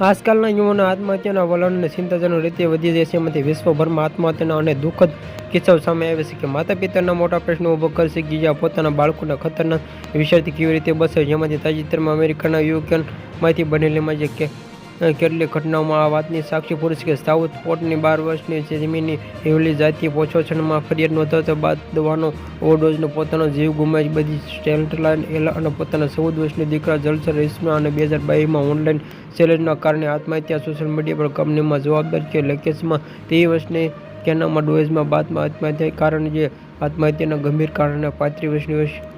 આજકાલના યુવાનો આત્મહત્યાના વલણને ચિંતાજનક રીતે વધી જાય છે. એમાંથી વિશ્વભરમાં આત્મહત્યાના અને દુઃખદ કિસ્સાઓ સામે આવે છે કે માતા પિતાના મોટા પ્રશ્નો ઊભો કરશે. કે જ્યાં પોતાના બાળકોના ખતરનાક વિષયથી કેવી રીતે બસે જેમાંથી તાજેતરમાં અમેરિકાના યુકેનમાંથી બનેલીમાં જે કે કેટલીક ઘટનાઓમાં આ વાતની સાક્ષી પુરુષ કે સાઉથ પોર્ટની બાર વર્ષની જમીની હેવલી જાતિ પોછોછણમાં ફરિયાદ નોંધાવતા બાદ દવાનો ઓવરડોઝનો પોતાનો જીવ ગુમાવી બધી સ્ટેન્ટલાઇન એલા અને પોતાના ચૌદ વર્ષની દીકરા જલસર રેશમા અને બે હજાર બાવીસમાં ઓનલાઈન ચેલેન્જના કારણે આત્મહત્યા સોશિયલ મીડિયા પર કંપનીમાં જવાબદાર કે લેકેશમાં તે વર્ષની કેનામાં ડોઝમાં બાદમાં આત્મહત્યા કારણ જે આત્મહત્યાના ગંભીર કારણે પાંત્રીસ વર્ષની વર્ષ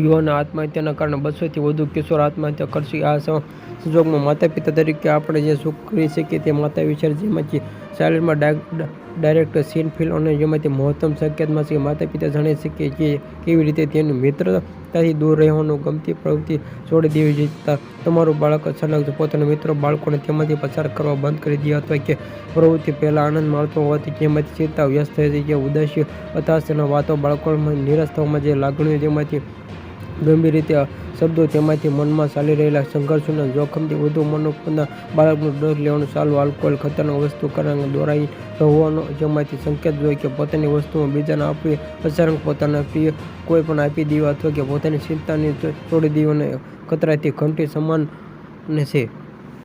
યુવાન આત્મહત્યાના કારણે બસોથી વધુ કિશોર આત્મહત્યા કરશે. આ સંજોગમાં માતા પિતા તરીકે આપણે જે સુખ કરી શકીએ તે માતા વિચાર જેમાંથી સાયલેન્ટમાં ડાયરેક્ટર સીન ફિલ્મ અને જેમાંથી મહત્તમ સંકેતમાં છે. માતા પિતા જાણી શકીએ કે કેવી રીતે તેની મિત્રતાથી દૂર રહેવાનું ગમતી પ્રવૃત્તિ છોડી દેવી જતા તમારું બાળક અચાનક પોતાના મિત્રો, બાળકોને તેમાંથી પસાર કરવા બંધ કરી દે અથવા કે પ્રવૃત્તિ પહેલાં આનંદ માણતો હોવાથી જેમાંથી ચિંતા વ્યસ્ત થઈ જાય ઉદાસી ઉદાસી હતાશાના વાતો બાળકોમાં નિરાશ થવામાં જે લાગણીઓ જેમાંથી ગંભીર રીતે શબ્દો તેમાંથી મનમાં ચાલી રહેલા સંઘર્ષોના જોખમથી વધુ મનોપના બાળકનું ડોઝ લેવાનું ચાલુ, આલ્કોહોલ ખતરનાક વસ્તુ કારણ દોરાઈ હોવાનો જેમાંથી સંકેત જોઈ કે પોતાની વસ્તુઓ બીજાને આપવી અચાનક પોતાના પ્રિય કોઈ પણ આપી દેવા અથવા કે પોતાની ચિંતાને તોડી દેવાને ખતરાથી ઘંટી સમાન છે.